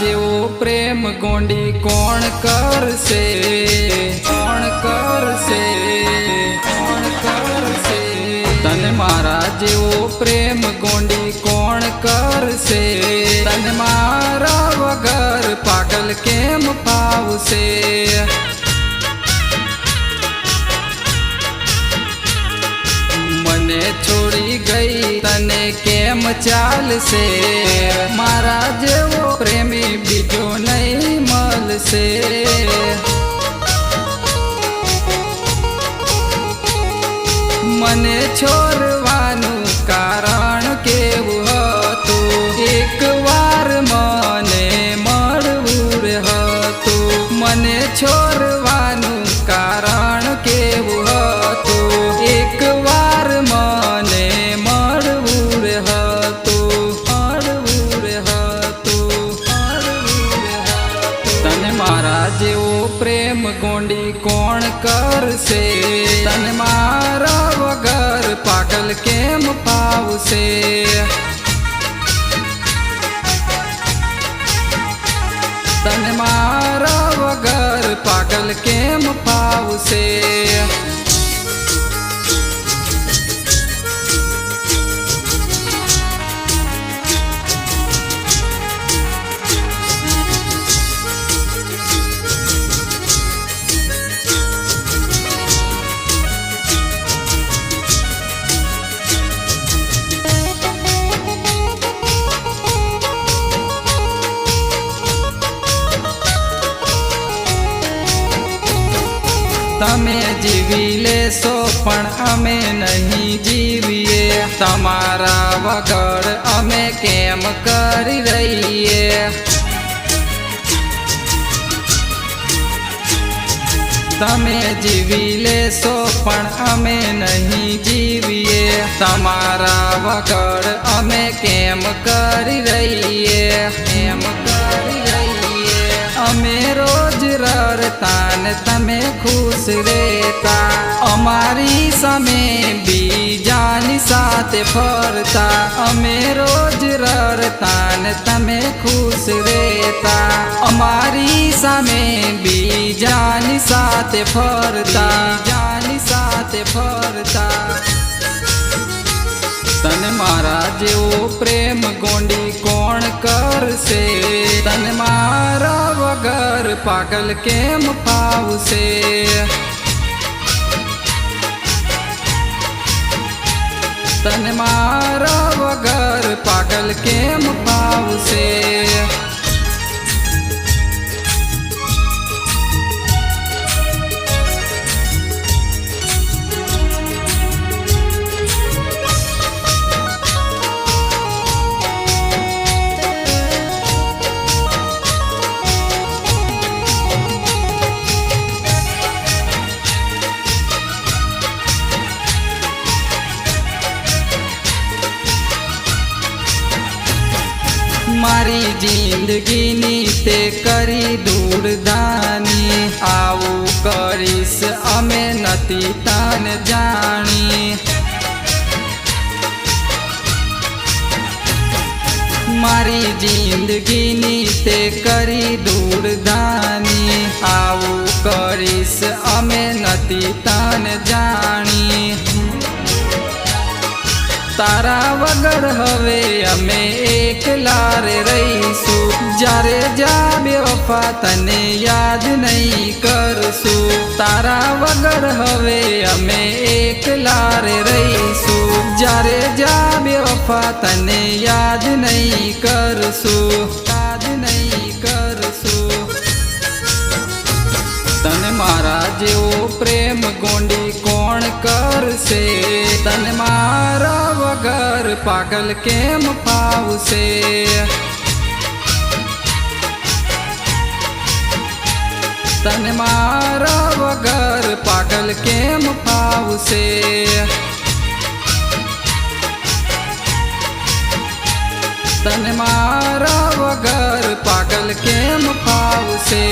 જેવો પ્રેમ ગોંડી કોણ કરશે? કોણ કરશે? કોણ કરશે? તને મારા જેવો પ્રેમ ગોંડી કોણ કરશે? તને મારા વગર પાગલ કેમ પાવશે છોડી ગઈ તને કેમ ચાલશે મારા જેવો પ્રેમી બીજો નહીં મળશે મને છોડવાનું જેવો પ્રેમ ગોંડી કોણ કરશે? તને મારા વગર પાગલ કેમ પાવશે? તને મારા વગર પાગલ કેમ પાવશે? જીવી લેશો, પણ અમે નહીં જીવીએ. તમારા વગર અમે કેમ કરી રહીએ? તમે જીવી લેશો, પણ અમે નહીં જીવીએ. તમારા વગર અમે કેમ કરી રહીએ? કેમ કરી અમે રોજ રડતા ને તમે ખુશ રહેતા. અમારી સામે બીજાની સાથે ફરતા. અમે રોજ રડતા ને તમે ખુશ રહેતા. અમારી સામે બીજાની સાથે ફરતા. જાની સાથે ફરતા. તને મારા જેવો પ્રેમ ગોંડી કોણ કરશે તને મારા વગર પાગલ કેમ પાવશે તને મારા વગર પાગલ કેમ પાવશે મારી જિંદગીની તે કરી દૂરદાની. આવું કરીશ, અમે નથી તને જાણી. મારી જિંદગીની તે કરી દૂરદાની. આવું કરીશ, અમે નથી તને જાણી. તારા વગર હવે અમે એકલા રે રહીશું. જ્યારે જા બેવફા તને યાદ નહીં કરશું. તારા વગર હવે અમે એકલા રે રહીશું. જ્યારે જા બેવફા તને યાદ નહીં કરશું. યાદ નહીં કરશું. તને મારા જેવો પ્રેમ ગોંડી કોણ કરશે? તને મારા વગર પાગલ કેમ પાવશે તને મારા વગર પાગલ કેમ પાવશે તને મારા વગર પાગલ કેમ ફાવશે